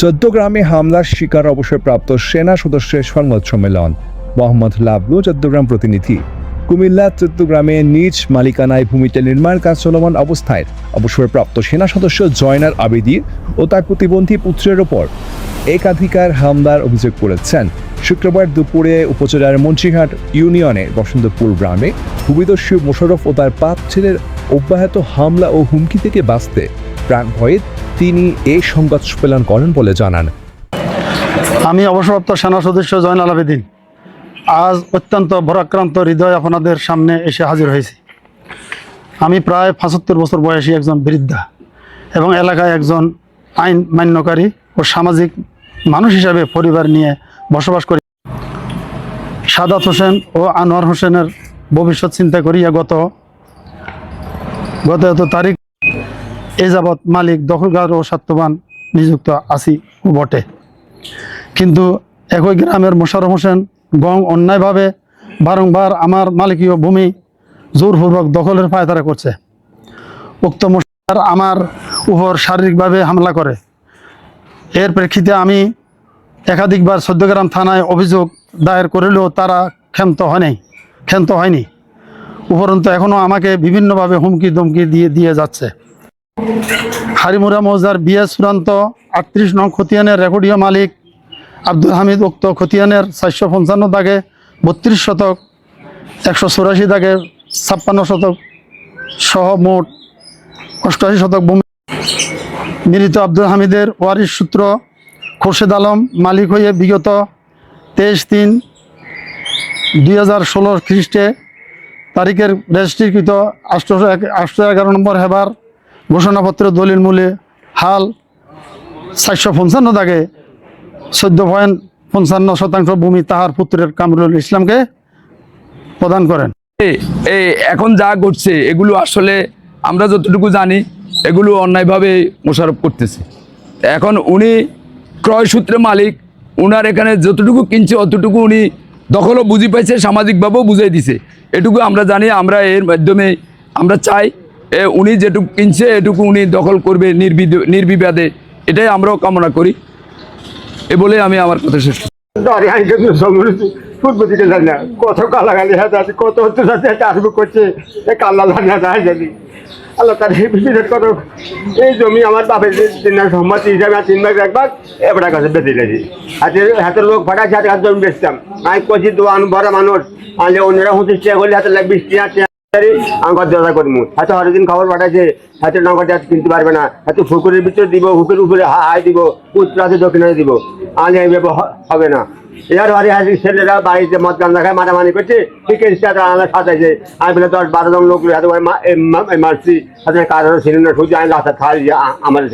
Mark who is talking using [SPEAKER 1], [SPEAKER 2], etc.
[SPEAKER 1] চোদ্দ গ্রামে হামলার শিকার অবসরপ্রাপ্ত সেনা সদস্যের সংবাদ সম্মেলন। মোহাম্মদ লাবলু চট্টগ্রাম প্রতিনিধি। কুমিল্লা চট্টগ্রামে নিজ মালিকানায় ভূমিতে নির্মাণ কাজ চলমান অবস্থায় অবসরপ্রাপ্ত সেনা সদস্য জয়নার আবেদি ও তার প্রতিবন্ধী পুত্রের ওপর একাধিকার হামলার অভিযোগ করেছেন। শুক্রবার দুপুরে উপজেলার মুন্সিঘাট ইউনিয়নে বসন্তপুর গ্রামে ভূমিদস্যু মোশারফ ও তার পাঁচ ছেলের অব্যাহত হামলা ও হুমকি থেকে বাঁচতে প্রাণ ভয়ে তিনি এই সংবাদ সম্মেলন করেন বলে জানান।
[SPEAKER 2] আমি অবসরপ্রাপ্ত সেনা সদস্য জয়নাল আবেদিন। আজ অত্যন্ত ভরাক্রান্ত হৃদয় আপনাদের সামনে এসে হাজির হয়েছি। আমি প্রায় পঁচাত্তর বছর বয়সী একজন বৃদ্ধা এবং এলাকায় একজন আইন মান্যকারী ও সামাজিক মানুষ হিসাবে পরিবার নিয়ে বসবাস করি। সাদাত হোসেন ও আনোয়ার হোসেনের ভবিষ্যৎ চিন্তা করিয়া গত গত এত তারিখ এ যাবৎ মালিক দখলদার ও স্বার্থবান নিযুক্ত আছি বটে। কিন্তু একই গ্রামের মোশারফ হোসেন গং অন্যায়ভাবে বারংবার আমার মালিকীয় ভূমি জোরপূর্বক দখলের পায়তারা করছে। উক্ত মোশার আমার উপর শারীরিকভাবে হামলা করে। এর প্রেক্ষিতে আমি একাধিকবার সদ্যগ্রাম থানায় অভিযোগ দায়ের করিলেও তারা ক্ষান্ত হয়নি ক্ষান্ত হয়নি। উপরন্তু এখনও আমাকে বিভিন্নভাবে হুমকি ধমকি দিয়ে দিয়ে যাচ্ছে। হারিমুরা মৌজার বিএস চূড়ান্ত আটত্রিশ নং খতিয়ানের রেকর্ডীয় মালিক আব্দুল হামিদ উক্ত খতিয়ানের চারশো পঞ্চান্ন দাগে বত্রিশ শতক, একশো চৌরাশি দাগে ছাপ্পান্ন শতক সহ মোট অষ্টআশি শতক ভূমি। মৃত আব্দুল হামিদের ওয়ারিশ সূত্র, খোরশেদ আলম মালিক হয়ে বিগত তেইশ তিন দুই হাজার ষোলো খ্রিস্টে তারিখের রেজিস্ট্রিকৃত আটশো আটশো এগারো নম্বর হেবার ঘোষণাপত্র দলিল মূলে হাল চারশো পঞ্চান্ন দাগে চোদ্দ পয়েন্ট পঞ্চান্ন শতাংশ ভূমি তাহার পুত্রের কামরুল ইসলামকে প্রদান করেন।
[SPEAKER 3] এখন যা ঘটছে, এগুলো আসলে আমরা যতটুকু জানি, এগুলো অন্যায়ভাবে মোশারফ করতেছে। এখন উনি ক্রয় সূত্রে মালিক, উনার এখানে যতটুকু কিনছে, অতটুকু উনি দখলও বুঝি পাইছে, সামাজিকভাবেও বুঝাই দিছে। এটুকু আমরা জানি, আমরা এর মাধ্যমে আমরা চাই উনি যেটুকু কিনছে, এটুকু উনি দখল করবে নির্বিদ, নির্বিবাদে। এটাই আমরাও কামনা করি। এ বলে আমি আমার কথা শেষ
[SPEAKER 4] কত কত কাল্লা জানি। তার এই জমি আমার ভাগ হাতে জমি মানুষ। আনলে অন্যরা লাগবে বিশ টাকা আমার দাদা করব হরেকদিন খবর পাঠাচ্ছে হাতে নৌকা দিয়ে কিনতে পারবে না। হাতে পুকুরের ভিতরে দিব পুকুরের উপরে হাই দিব, উত্তরাতে দক্ষিণে দিব। এইভাবে হবে না। হারি হারি ছেলেরা বাড়িতে মদ গান দেখায় মারামারি করছে ঠিক আছে আমার সাজাইছে। আমি বলে, দশ বারো জন লোক মারছি। হাতে কারোর ছিল না, শুধু আমি রাস্তা খাই আমার